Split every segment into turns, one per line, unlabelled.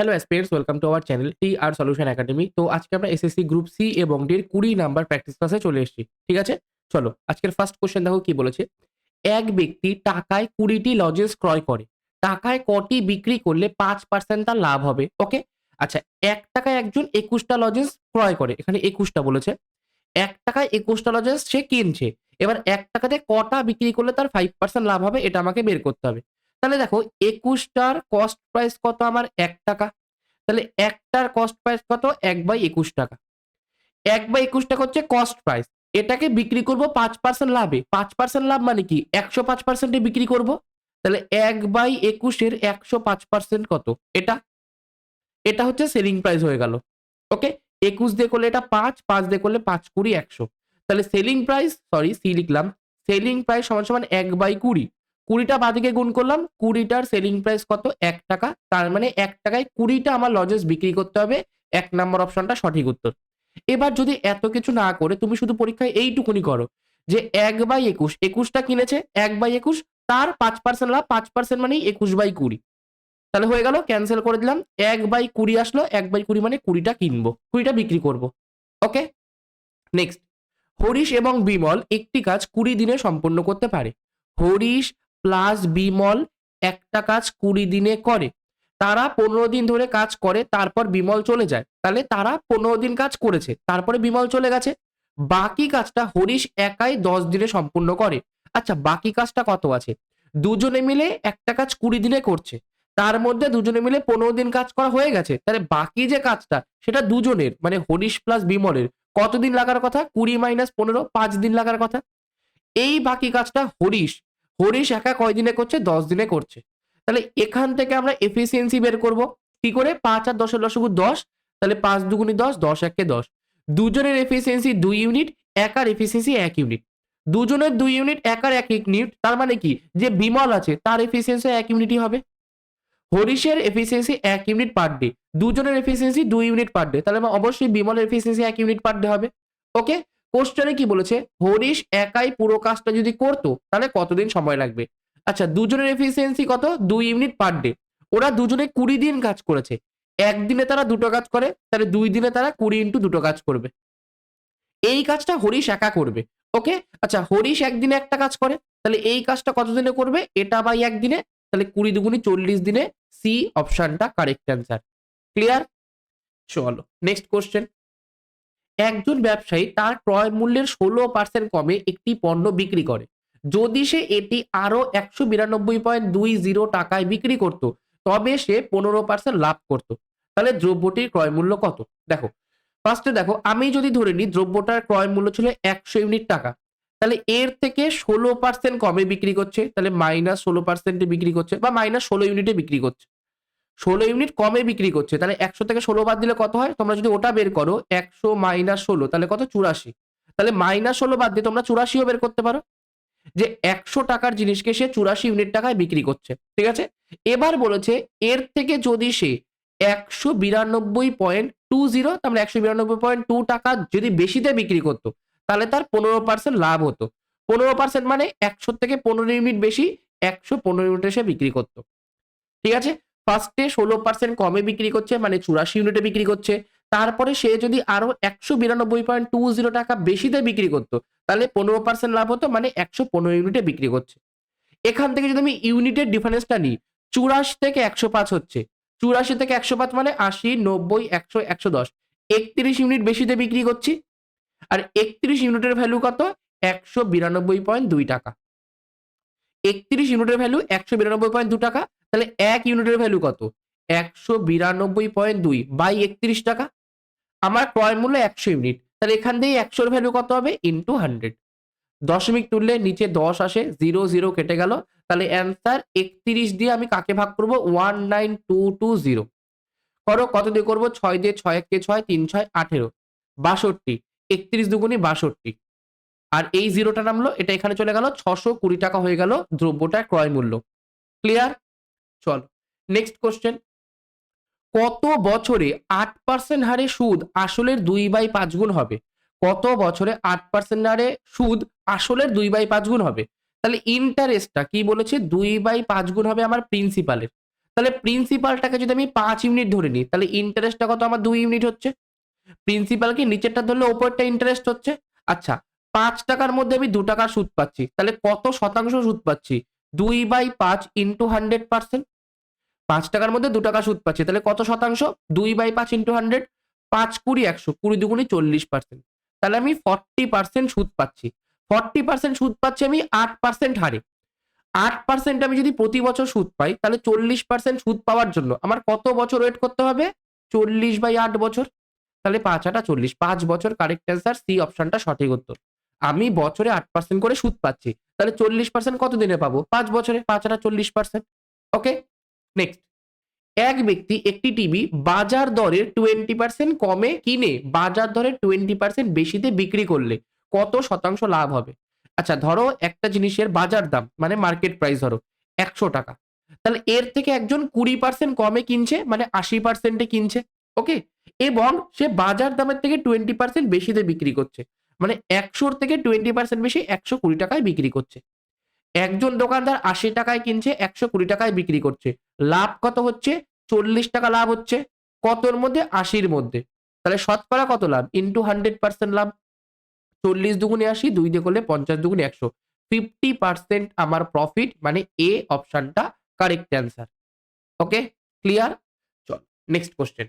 Hello aspirants welcome to our channel T R solution academy তো আজকে আমরা SSC group C এবং ডির কুড়ি নাম্বার প্র্যাকটিস ক্লাসে চলে এসেছি, ঠিক আছে? চলো, আজকের ফার্স্ট কোশ্চেন দেখো কি বলেছে? এক ব্যক্তি টাকায় কুড়িটি লজেন্স ক্রয় করে। টাকায় কটি বিক্রি করলে পাঁচ পার্সেন্ট তার লাভ হবে? ওকে আচ্ছা এক টাকায় একজন একুশটা লজেন্স ক্রয় করে। এখানে একুশটা বলেছে। এক টাকায় একুশটা লজেন্স সে কিনছে। এবার এক টাকাতে কটা বিক্রি করলে তার ফাইভ পার্সেন্ট লাভ হবে? এটা আমাকে বের করতে হবে। তাহলে দেখো একুশটার কস্ট প্রাইস কত আমার? এক টাকা। তাহলে একটার কস্ট প্রাইস কত? এক বাই একুশ টাকা। এক বাই একুশ টাকা হচ্ছে কস্ট প্রাইস এটাকে বিক্রি করব পাঁচ পার্সেন্ট লাভে। পাঁচ পার্সেন্ট লাভ মানে কি? একশো পাঁচ পার্সেন্টে বিক্রি করব। তাহলে এক বাই একুশের একশো পাঁচ পার্সেন্ট কত? এটা। এটা হচ্ছে সেলিং প্রাইস হয়ে গেল। ওকে? একুশ দিয়ে করলে এটা পাঁচ পাঁচ দিয়ে করলে পাঁচ কুড়ি একশো। তাহলে সেলিং প্রাইস সরি সি লিখলাম। সেলিং প্রাইস সমান সমান এক বাই কুড়ি। কুড়িটা বাদিকে গুণ করলাম, কুড়িটার সেলিং প্রাইস কত? এক টাকা। তার মানে এক টাকায় কুড়িটা আমার লজেস বিক্রি করতে হবে। এক নম্বর অপশনটা সঠিক উত্তর। এবার যদি এত কিছু না করে, তুমি শুধু পরীক্ষায় এইটুকুনি করো যে এক বাই একুশ, একুশটা কিনেছে, এক বাই একুশ, তার পাঁচ পার্সেন্ট লাভ, পাঁচ পার্সেন্ট মানে একুশ বাই কুড়ি। তাহলে হয়ে গেল ক্যান্সেল করে দিলাম। এক বাই কুড়ি আসলো, এক বাই কুড়ি মানে কুড়িটা কিনবো, কুড়িটা বিক্রি করব। ওকে নেক্সট হরিশ এবং বিমল একটি কাজ কুড়ি দিনে সম্পন্ন করতে পারে। হরিশ প্লাস বিমল একটা কাজ কুড়ি দিনে করে। তারা পনেরো দিন ধরে কাজ করে, তারপর বিমল চলে যায়। তাহলে তারা পনেরো দিন কাজ করেছে, তারপরে বিমল চলে গেছে। বাকি কাজটা হরিশ একাই দশ দিনে সম্পূর্ণ করে। আচ্ছা বাকি কাজটা কত আছে? দুজনে মিলে একটা কাজ কুড়ি দিনে করছে। তার মধ্যে দুজনে মিলে পনেরো দিন কাজ করা হয়ে গেছে। তাহলে বাকি যে কাজটা, সেটা দুজনের মানে হরিশ প্লাস বিমলের কতদিন লাগার কথা? কুড়ি মাইনাস পনেরো, পাঁচ দিন লাগার কথা। এই বাকি কাজটা হরিশ হরিশ একা কয় দিনে করছে? দশ দিনে করছে। তাহলে এখান থেকে আমরা এফিসিয়েন্সি বের করব। কি করে? পাঁচ আর দশের লসগু দশ। তাহলে পাঁচ দুগুনি দশ দশ একে দশ। দুজনের এফিসিয়েন্সি দুই ইউনিট একার এফিসিয়েন্সি এক ইউনিট দুজনের দুই ইউনিট একার এক ইউনিট তার মানে কি? যে বিমল আছে, তার এফিসিয়েন্সি এক ইউনিটই হবে। হরিশের এফিসিয়েন্সি এক ইউনিট পার ডে দুজনের এফিসিয়েন্সি দুই ইউনিট পার ডে তাহলে অবশ্যই বিমলের এফিসিয়েন্সি এক ইউনিট পার ডে হবে। ওকে কোশ্চেনে কি বলেছে? হরিশ একাই পুরো কাজটা যদি করতো, তাহলে কতদিন সময় লাগবে? আচ্ছা দুজনের এফিসিয়েন্সি কত? দুই ইউনিট পার ডে ওরা দুজনে কুড়ি দিন কাজ করেছে। একদিনে তারা দুটো কাজ করে, তাহলে দুই দিনে তারা কুড়ি ইন্টু দুটো কাজ করবে। এই কাজটা হরিশ একা করবে ওকে আচ্ছা হরিশ একদিনে একটা কাজ করে, তাহলে এই কাজটা কতদিনে করবে? এটা বাই একদিনে, তাহলে কুড়ি দুগুনি চল্লিশ দিনে সি অপশনটা কারেক্ট অ্যান্সার ক্লিয়ার চলো নেক্সট কোশ্চেন একজন ব্যবসায়ী তার ক্রয় মূল্যের ষোলো পার্সেন্ট কমে একটি পণ্য বিক্রি করে। যদি সে এটি আরও একশো বিরানব্বই পয়েন্ট দুই জিরো টাকায় বিক্রি করত, তবে সে পনেরো পার্সেন্ট লাভ করত। তাহলে দ্রব্যটির ক্রয় মূল্য কত? দেখো ফার্স্টে দেখো, আমি যদি ধরে নিই দ্রব্যটার ক্রয় মূল্য ছিল একশো ইউনিট টাকা, তাহলে এর থেকে ষোলো পার্সেন্ট কমে বিক্রি করছে, তাহলে মাইনাস ষোলো পার্সেন্টে বিক্রি করছে বা মাইনাস ষোলো ইউনিটে বিক্রি করছে। ষোলো ইউনিট কমে বিক্রি করছে, তাহলে একশো থেকে ষোলো বাদ দিলে কত হয়? তোমরা যদি ওটা বের করো, একশো মাইনাস ষোলো, তাহলে কত? চুরাশি। তাহলে মাইনাস ষোলো বাদ দিয়ে তোমরা চুরাশিও বের করতে পারো। যে একশো টাকার জিনিসকে সে চুরাশি ইউনিট টাকায় বিক্রি করছে, ঠিক আছে? এবার বলেছে, এর থেকে যদি সে একশো বিরানব্বই পয়েন্ট টু জিরো তার মানে একশো বিরানব্বই পয়েন্ট টু টাকা যদি বেশিতে বিক্রি করতো, তাহলে তার পনেরো পার্সেন্ট লাভ হতো। পনেরো পার্সেন্ট মানে একশো থেকে পনেরো ইউনিট বেশি, একশো পনেরো ইউনিটে সে বিক্রি করতো। ঠিক আছে? ফার্স্টে ষোলো পার্সেন্ট কমে বিক্রি করছে মানে চুরাশি ইউনিটে বিক্রি করছে। তারপরে সে যদি আরও একশো বিরানব্বই পয়েন্ট টু জিরো টাকা বেশিতে বিক্রি করতো, তাহলে পনেরো পার্সেন্ট লাভ হতো মানে একশো পনেরো ইউনিটে বিক্রি করছে। এখান থেকে যদি আমি ইউনিটের ডিফারেন্সটা নিই, চুরাশি থেকে একশো পাঁচ হচ্ছে। চুরাশি থেকে একশো পাঁচ মানে আশি, নব্বই, একশো একশো দশ। একত্রিশ ইউনিট বেশিতে বিক্রি করছি, আর একত্রিশ ইউনিটের ভ্যালু কত? একশো বিরানব্বই পয়েন্ট দুই টাকা। একত্রিশ ইউনিটের ভ্যালু একশো বিরানব্বই পয়েন্ট দু টাকা তাহলে এক ইউনিটের ভ্যালু কত? একশো বিরানব্বই পয়েন্ট দুই বাই একত্রিশ টাকা। আমার ক্রয় মূল্য একশো ইউনিট। তাহলে এখান থেকে একশোর ভ্যালু কত হবে? ইন্টু হান্ড্রেড দশমিক তুললে নিচে দশ আসে জিরো জিরো কেটে গেল। তাহলে অ্যান্সার একত্রিশ দিয়ে আমি কাকে ভাগ করব? One nine two two zero করো, কত দিয়ে করব? ছয় দিয়ে ছয় কে ছয়, তিন ছয়, আঠেরো। বাষট্টি। একত্রিশ দুগুনি বাষট্টি। আর এই জিরোটা নামলো, এটা এখানে চলে গেল, ছশো কুড়ি টাকা হয়ে গেল দ্রব্যটার ক্রয় মূল্য। ক্লিয়ার চল নেক্সট কোশ্চেন কত বছরে আট পার্সেন্ট হারে সুদ আসলের দুই বাই পাঁচ গুণ হবে? কত বছরে আট পার্সেন্ট হারে সুদ আসলের দুই বাই পাঁচ গুণ হবে? তাহলে ইন্টারেস্টটা কি বলেছে? দুই বাই পাঁচ গুণ হবে আমার প্রিন্সিপালের তাহলে প্রিন্সিপালটাকে যদি আমি পাঁচ ইউনিট ধরে নিই, তাহলে ইন্টারেস্টটা কত আমার দুই ইউনিট হচ্ছে? প্রিন্সিপালকে নিচেরটা ধরলে ওপরটা ইন্টারেস্ট হচ্ছে? আচ্ছা পাঁচ টাকার মধ্যে আমি দু টাকার সুদ পাচ্ছি। তাহলে কত শতাংশ সুদ পাচ্ছি? দুই বাই পাঁচ ইন্টু হান্ড্রেড পার্সেন্ট পাঁচ টাকার মধ্যে দু টাকা সুদ পাচ্ছি, তাহলে কত শতাংশ? দুই বাই পাঁচ ইন্টু হান্ড্রেড পাঁচ কুড়ি একশো, কুড়ি দুগুণি চল্লিশ পার্সেন্ট তাহলে আমি ফর্টি পার্সেন্ট সুদ পাচ্ছি। ফর্টি পার্সেন্ট সুদ পাচ্ছি আমি আট পার্সেন্ট হারে। আট পার্সেন্ট আমি যদি প্রতি বছর সুদ পাই, তাহলে চল্লিশ পার্সেন্ট সুদ পাওয়ার জন্য আমার কত বছর ওয়েট করতে হবে? চল্লিশ বাই আট বছর। তাহলে পাঁচ আটা চল্লিশ, পাঁচ বছর কারেক্ট অ্যান্সার সি অপশনটা সঠিক উত্তর। আমি বছরে আট পার্সেন্ট করে সুদ পাচ্ছি। তাহলে চল্লিশ পার্সেন্ট কত দিনে পাবো? পাঁচ বছরে? পাঁচ আটা চল্লিশ পার্সেন্ট ওকে নেক্সট এক ব্যক্তি একটি টিভি বাজার দরের টোয়েন্টি পার্সেন্ট কমে কিনে বাজার দরের টোয়েন্টি পার্সেন্ট বেশিতে বিক্রি করলে কত শতাংশ লাভ হবে? আচ্ছা ধরো একটা জিনিসের বাজার দাম মানে মার্কেট প্রাইস ধরো, একশো টাকা। তাহলে এর থেকে একজন কুড়ি পার্সেন্ট কমে কিনছে মানে আশি পার্সেন্টে কিনছে। ওকে এবং সে বাজার দামের থেকে টোয়েন্টি পার্সেন্ট বেশিতে বিক্রি করছে। মানে একশোর থেকে টোয়েন্টি পার্সেন্ট বেশি একশো কুড়ি টাকায় বিক্রি করছে। একজন দোকানদার আশি টাকায় কিনছে, একশো কুড়ি টাকায় বিক্রি করছে। লাভ কত হচ্ছে? চল্লিশ টাকা লাভ হচ্ছে। কতর মধ্যে? আশির মধ্যে। তাহলে শতকরা কত লাভ? ইন্টু হান্ড্রেড পার্সেন্ট লাভ। চল্লিশ দুগুণে আশি, দুই দিয়ে করলে পঞ্চাশ দুগুণে একশো। ফিফটি পার্সেন্ট আমার প্রফিট মানে এ অপশানটা কারেক্ট অ্যান্সার ওকে ক্লিয়ার চল নেক্সট কোশ্চেন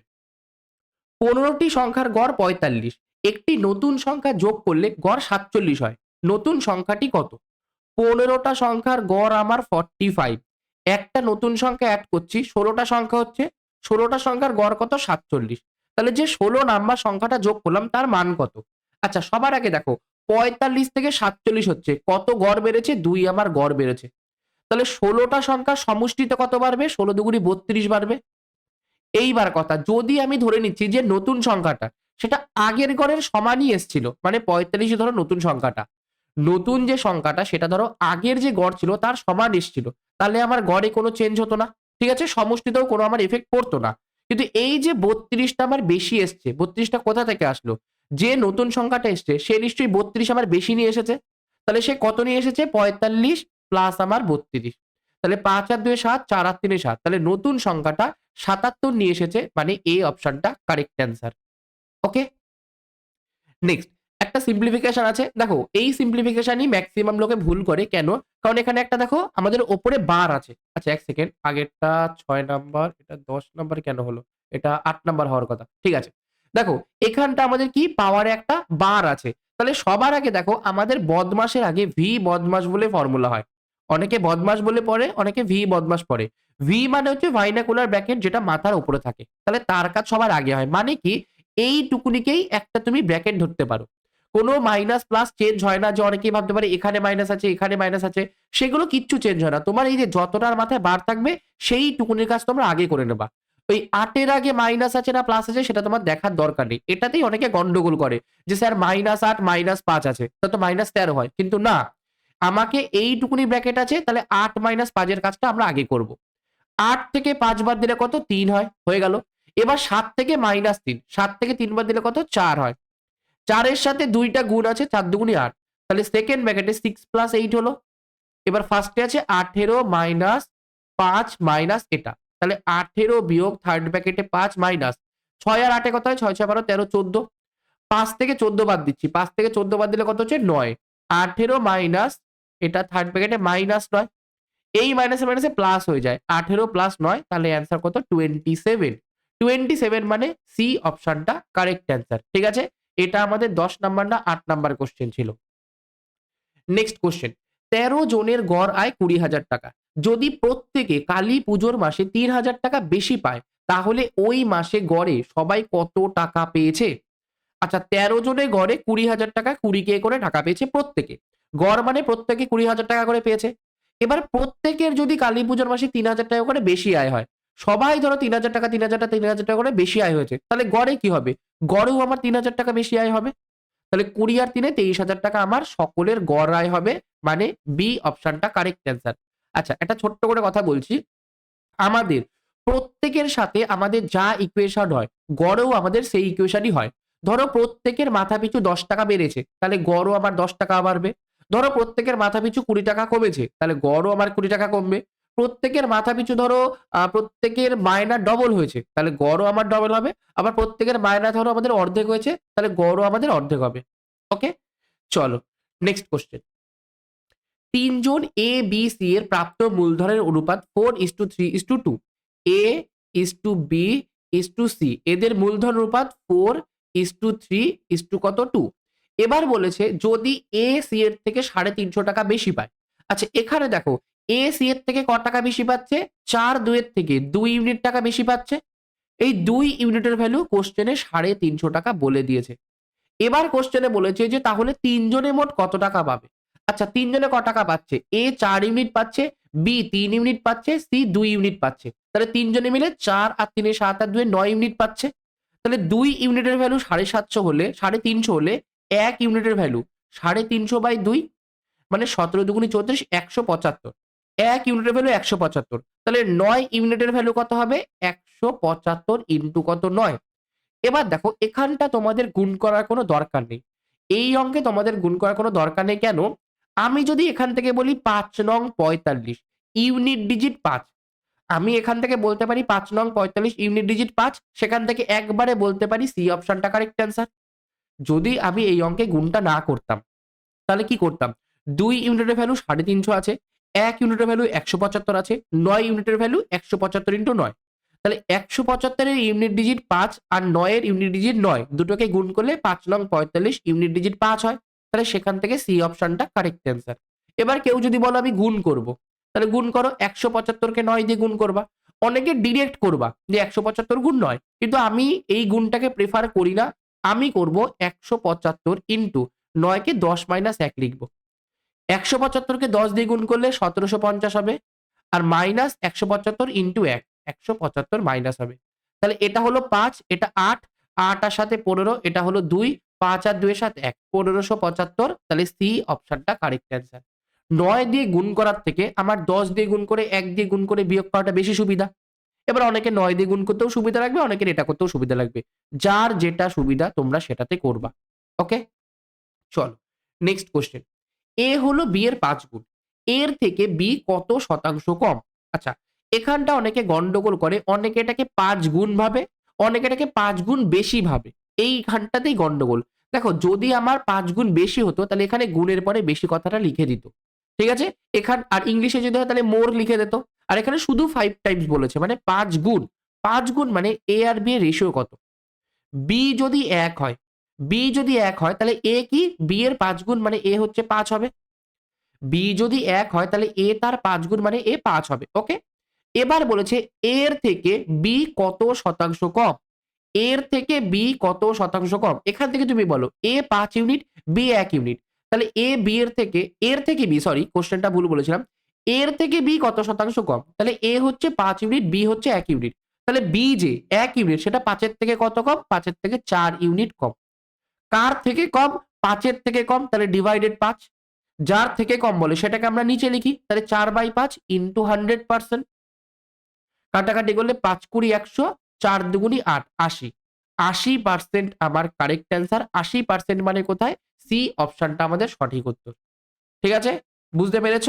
পনেরোটি সংখ্যার গড় পঁয়তাল্লিশ। একটি নতুন সংখ্যা যোগ করলে গড় সাতচল্লিশ হয়। নতুন সংখ্যাটি কত? পনেরোটা সংখ্যার গড় আমার ফর্টি ফাইভ একটা নতুন সংখ্যা অ্যাড করছি, ষোলোটা সংখ্যা হচ্ছে, ষোলোটা সংখ্যার গড় কত? সাতচল্লিশ। তাহলে যে ষোলো নাম্বার সংখ্যাটা যোগ করলাম, তার মান কত? আচ্ছা সবার আগে দেখো, পঁয়তাল্লিশ থেকে সাতচল্লিশ হচ্ছে। কত গড় বেড়েছে? দুই আমার গড় বেড়েছে। তাহলে ষোলোটা সংখ্যার সমষ্টিতে কত বাড়বে? ষোলো দুগুড়ি বত্রিশ বাড়বে। এইবার কথা, যদি আমি ধরে নিচ্ছি যে নতুন সংখ্যাটা সেটা আগের গড়ের সমানই এসছিল। মানে পঁয়তাল্লিশে ধরো নতুন সংখ্যাটা। নতুন যে সংখ্যাটা, সেটা ধরো আগের যে গড় ছিল, তার সমান এসছিল। তাহলে আমার গড়ে কোনো চেঞ্জ হতো না। ঠিক আছে? সমষ্টিতেও কোনো আমার এফেক্ট পড়তো না। কিন্তু এই যে বত্রিশটা আমার বেশি এসছে, বত্রিশটা কোথা থেকে আসলো? যে নতুন সংখ্যাটা এসছে, সে নিশ্চয়ই বত্রিশ আমার বেশি নিয়ে এসেছে। তাহলে সে কত নিয়ে এসেছে? পঁয়তাল্লিশ প্লাস আমার বত্রিশ। তাহলে পাঁচ আর দুই সাত, চার আর তিনে সাত। তাহলে নতুন সংখ্যাটা সাতাত্তর নিয়ে এসেছে মানে এই অপশনটা কারেক্ট অ্যান্সার ওকে নেক্সট একটা সিম্পলিফিকেশন আছে। দেখো, এই সিম্পলিফিকেশনই ম্যাক্সিমাম লোকে ভুল করে। কেন? কারণ এখানে একটা দেখো, আমাদের ওপরে বার আছে। আচ্ছা এক সেকেন্ড আগেরটা ছয় নাম্বার, এটা দশ নাম্বার কেন হলো? এটা আট নাম্বার হওয়ার কথা। ঠিক আছে? দেখো, এখানটা আমাদের কি? পাওয়ারে একটা বার আছে। তাহলে সবার আগে দেখো, আমাদের বদমাসের আগে ভি বদমাস বলে ফর্মুলা হয়। অনেকে বদমাস বলে পড়ে, অনেকে ভি বদমাস পড়ে। ভি মানে হচ্ছে ভাইনাকুলার ব্র্যাকেট যেটা মাথার উপরে থাকে। তাহলে তার কাজ সবার আগে হয়। মানে কি? এইটুকুনিকেই একটা তুমি ব্র্যাকেট ধরতে পারো। কোনো মাইনাস প্লাস চেঞ্জ হয় না যে অনেকেই ভাবতে পারে এখানে মাইনাস আছে, এখানে মাইনাস আছে, সেগুলো কিচ্ছু চেঞ্জ হয় না। তোমার এই যে যতটার মাথায় বার থাকবে, সেই টুকুনির কাজ তোমরা আগে করে নেবা। ওই আটের আগে মাইনাস আছে না প্লাস আছে, সেটা তোমার দেখার দরকার নেই। এটাতেই অনেকে গন্ডগোল করে যে, স্যার মাইনাস আট মাইনাস পাঁচ আছে। তা তো মাইনাস তেরো হয়। কিন্তু না, আমাকে এইটুকুনি ব্র্যাকেট আছে, তাহলে আট মাইনাস পাঁচের কাজটা আমরা আগে করব। আট থেকে পাঁচ বার দিলে কত? তিন হয়, হয়ে গেল। এবার সাত থেকে মাইনাস তিন, সাত থেকে তিনবার দিলে কত? চার হয়। চারের সাথে দুইটা গুণ আছে, চার দুগুণি আট। তাহলে সেকেন্ড ব্র্যাকেটে সিক্স প্লাস এইট হলো। এবার ফার্স্টে আছে আঠেরো মাইনাস পাঁচ মাইনাস এটা। তাহলে আঠেরো বিয়োগ থার্ড ব্র্যাকেটে পাঁচ মাইনাস ছয় আর আটে কত হয়? ছয় ছয়, বারো, তেরো, চোদ্দ। পাঁচ থেকে চোদ্দ বাদ দিচ্ছি। পাঁচ থেকে চোদ্দ বাদ দিলে কত হচ্ছে? নয়। আঠেরো মাইনাস এটা থার্ড ব্র্যাকেটে মাইনাস নয়। এই মাইনাসে মাইনাসে প্লাস হয়ে যায়। আঠেরো প্লাস নয়, তাহলে অ্যান্সার কত? টোয়েন্টি সেভেন টোয়েন্টি সেভেন মানে সি অপশনটা কারেক্ট অ্যান্সার ঠিক আছে? এটা আমাদের দশ নাম্বার না, আট নাম্বার কোশ্চেন ছিল। নেক্সট কোশ্চেন তেরো জনের গড় আয় কুড়ি হাজার টাকা। যদি প্রত্যেকে কালী পুজোর মাসে তিন হাজার টাকা বেশি পায়, তাহলে ওই মাসে গড়ে সবাই কত টাকা পেয়েছে? আচ্ছা তেরো জনের গড়ে কুড়ি হাজার টাকা, কুড়ি কে করে টাকা পেয়েছে প্রত্যেকে। গড় মানে প্রত্যেকে কুড়ি হাজার টাকা করে পেয়েছে। এবার প্রত্যেকের যদি কালী পুজোর মাসে তিন হাজার টাকা করে বেশি আয় হয় সবাই ধরো তিন হাজার টাকা, তিন হাজার টাকা, তিন হাজার টাকা করে বেশি আয় হয়েছে। তাহলে গড়ে কি হবে? গড়েও আমার তিন হাজার টাকা বেশি আয় হবে। তাহলে কুড়ি আর তিনে তেইশ হাজার টাকা আমার সকলের গড় আয় হবে মানে বি অপশনটা কারেক্ট অ্যান্সার আচ্ছা একটা ছোট্ট করে কথা বলছি। আমাদের প্রত্যেকের সাথে আমাদের যা ইকুয়েশন হয়, গড়েও আমাদের সেই ইকুয়েশনই হয়। ধরো প্রত্যেকের মাথা পিছু দশ টাকা বেড়েছে, তাহলে গড়ও আমার দশ টাকা বাড়বে। ধরো প্রত্যেকের মাথা পিছু কুড়ি টাকা কমেছে, তাহলে গড়ও আমার কুড়ি টাকা কমবে। প্রত্যেকের মাথা পিছু ধরো প্রত্যেকের মায়না ডবল হয়েছে। তাহলে গড়ও আমার ডবল হবে। আবার প্রত্যেকের মায়না ধরো আমাদের অর্ধেক হয়েছে। তাহলে গড়ও আমাদের অর্ধেক হবে। ওকে? চলো নেক্সট কোয়েশ্চেন। তিনজন এ বি সি এর প্রাপ্ত মূলধনের অনুপাত four is to three is to two A is to B is to C এদের মূলধন অনুপাত 4:3 কত টু এবার বলেছে, যদি এ সি এর থেকে 350 টাকা বেশি পায়। আচ্ছা এখানে দেখো A C এর থেকে ক টাকা বেশি পাচ্ছে? ৪ ২ এর থেকে ২ ইউনিট টাকা বেশি পাচ্ছে। এই ২ ইউনিটের ভ্যালু কোয়েশ্চেনে 350 টাকা বলে দিয়েছে। এবার কোশ্চেনে বলেছে যে তাহলে ৩ জনে মোট কত টাকা পাবে? আচ্ছা ৩ জনে ক টাকা পাচ্ছে? এ ৪ ইউনিট পাচ্ছে, বি ৩ ইউনিট পাচ্ছে, সি ২ ইউনিট পাচ্ছে। তাহলে ৩ জনে মিলে ৪ আর ৩ এ ৭ আর ২ এ ৯ ইউনিট পাচ্ছে। তাহলে ২ ইউনিটের ভ্যালু 750 হলে 350 হলে ১ ইউনিটের ভ্যালু 350 বাই ২ মানে সতেরো ১৭ দুগুণে ৩৪ ১৭৫ ১ ইউনিটের ভ্যালু ১৭৫ তাহলে নয় ইউনিটের ভ্যালু কত হবে? ১৭৫ ইন্টু কত নয় এবার দেখো এখানটা তোমাদের গুণ করার কোনো দরকার নেই। এই অঙ্কে তোমাদের গুণ করার কোনো দরকার নেই কেন? আমি যদি এখান থেকে বলি পাঁচ নং ৪৫ ইউনিট ডিজিট পাঁচ আমি এখান থেকে বলতে পারি পাঁচ নং ৪৫ ইউনিট ডিজিট পাঁচ সেখান থেকে একবারে বলতে পারি সি অপশনটা কারেক্ট অ্যান্সার। যদি আমি এই অঙ্কে গুণটা না করতাম, তাহলে কি করতাম? দুই ইউনিটের ভ্যালু 350 আছে, ১ ইউনিটের ভ্যালু ১৭৫ আছে, নয় ইউনিটের ভ্যালু ১৭৫ ইন্টু নয় তাহলে একশো পঁচাত্তরের ইউনিট ডিজিট পাঁচ আর ৯ এর ইউনিট ডিজিট নয় দুটোকে গুণ করলে পাঁচ নং ৪৫ ইউনিট ডিজিট পাঁচ হয়। তাহলে সেখান থেকে সি অপশনটা কারেক্ট অ্যান্সার। এবার কেউ যদি বলো আমি গুণ করব, তাহলে গুণ করো ১৭৫ কে নয় দিয়ে গুণ করবা। অনেকে ডিরেক্ট করবা যে ১৭৫ গুণ নয় কিন্তু আমি এই গুণটাকে প্রেফার করি না। আমি করব ১৭৫ ইন্টু ৯ কে ১০ মাইনাস ১ লিখব। ১৭৫ কে ১০ দিয়ে গুণ করলে ১৭৫০ হবে। আর মাইনাস ১৭৫ ইন্টু ১ ১৭৫ মাইনাস হবে। তাহলে এটা হলো পাঁচ এটা ৮, ৮ আর সাথে ১৫ এটা হলো ২, ৫ আর ২ এর সাথে ১ ১৫৭৫ তাহলে সি অপশনটা কারেক্ট অ্যান্সার। ৯ দিয়ে গুণ করার থেকে আমার ১০ দিয়ে গুণ করে এক দিয়ে গুণ করে বিয়োগ করাটা বেশি সুবিধা। এবার অনেকে নয় দিয়ে গুণ করতেও সুবিধা লাগবে, অনেকের এটা করতেও সুবিধা লাগবে। যার যেটা সুবিধা তোমরা সেটাতে করবা। ওকে? চলো নেক্সট কোয়েশ্চেন। A হলো B এর ৫ গুণ। এর থেকে B কত শতাংশ কম? আচ্ছা এখানটা অনেকে গন্ডগোল করে, অনেকে এটাকে ৫ গুণ ভাবে, অনেকে এটাকে ৫ গুণ বেশি ভাবে। এইখানটাতেই গন্ডগোল। দেখো যদি আমার ৫ গুণ বেশি হতো তাহলে এখানে গুণের পরে বেশি কথাটা লিখে দিত। ঠিক আছে? এখান আর ইংলিশে যদি হয় তাহলে মোর লিখে দিত। আর এখানে শুধু 5 টাইমস বলেছে মানে ৫ গুণ। ৫ গুণ মানে A আর B এর রেশিও কত? B যদি ১ হয়, B যদি এক হয় তাহলে এ কি? B এর ৫ গুণ মানে এ হচ্ছে পাঁচ হবে। বি যদি এক হয় তাহলে এ তার পাঁচ গুণ মানে এ পাঁচ হবে। ওকে? এবার বলেছে এর থেকে বি কত শতাংশ কম? এর থেকে বি কত শতাংশ কম? এখান থেকে তুমি বলো এ পাঁচ ইউনিট, বি এক ইউনিট। তাহলে এ বি এর থেকে এর থেকে বি সরি কোশ্চেনটা ভুল বলেছিলাম। এর থেকে বি কত শতাংশ কম? তাহলে এ হচ্ছে পাঁচ ইউনিট, বি হচ্ছে এক ইউনিট। তাহলে বি যে এক ইউনিট সেটা পাঁচের থেকে কত কম? পাঁচের থেকে চার ইউনিট কম। কার থেকে কম? পাঁচের থেকে কম, তাহলে ডিভাইডেড পাঁচ যার থেকে কম বলে, সেটাকে আমরা নিচে লিখি। তাহলে ৪/৫ ইন্টু 100% কাটাকাটি করলে ৫ ২০ ১০০ ৪ দুগুনি ৮ ৮০ ৮০% আমার কারেক্ট অ্যান্সার ৮০% মানে কোথায়? সি অপশনটা আমাদের সঠিক উত্তর। ঠিক আছে? বুঝতে পেরেছ?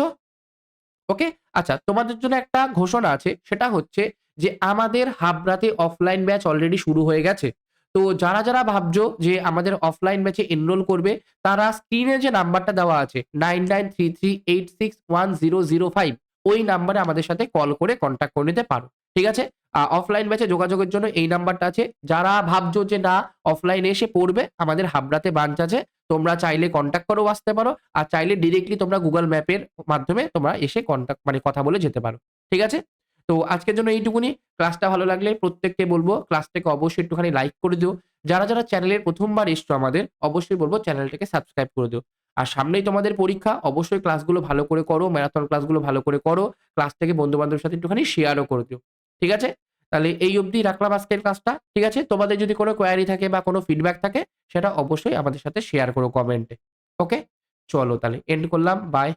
ওকে? আচ্ছা তোমাদের জন্য একটা ঘোষণা আছে, সেটা হচ্ছে যে আমাদের হাবড়াতে অফলাইন ব্যাচ অলরেডি শুরু হয়ে গেছে। তো যারা, যারা ভাবছ যে আমাদের অফলাইন ব্যাচে এনরোল করবে তারা স্ক্রিনে যে নাম্বারটা দেওয়া আছে 9933861005 ওই নাম্বারে আমাদের সাথে কল করে কনট্যাক্ট করে নিতে পারো। ঠিক আছে? অফলাইন ব্যাচে যোগাযোগের জন্য এই নাম্বারটা আছে। যারা ভাবছ যে না অফলাইনে এসে পড়বে আমাদের হাবড়াতে ব্রাঞ্চ আছে। তোমরা চাইলে কনট্যাক্ট করেও আসতে পারো। আর চাইলে ডিরেক্টলি তোমরা Google ম্যাপের মাধ্যমে তোমরা এসে কন্ট্যাক্ট মানে কথা বলে যেতে পারো। ঠিক আছে? তো আজকের জন্য এইটুকুনি। ক্লাসটা ভালো লাগলে প্রত্যেককে বলব ক্লাসটাকে অবশ্যই একটুখানি লাইক করে দিও। যারা, যারা চ্যানেলের প্রথমবার এসছো আমাদের অবশ্যই বলব চ্যানেলটাকে সাবস্ক্রাইব করে দিও। আর সামনেই তোমাদের পরীক্ষা অবশ্যই ক্লাসগুলো ভালো করে করো, ম্যারাথন ক্লাসগুলো ভালো করে করো। ক্লাসটাকে বন্ধু-বান্ধবের সাথে একটুখানি শেয়ারও করে দিও। ঠিক আছে? তাহলে এই অবধি রাখলাম আজকের ক্লাসটা। ঠিক আছে? তোমাদের যদি কোনো কোয়ারি থাকে বা কোনো ফিডব্যাক থাকে সেটা অবশ্যই আমাদের সাথে শেয়ার করো কমেন্টে। ওকে? চলো তাহলে এন্ড করলাম। বাই।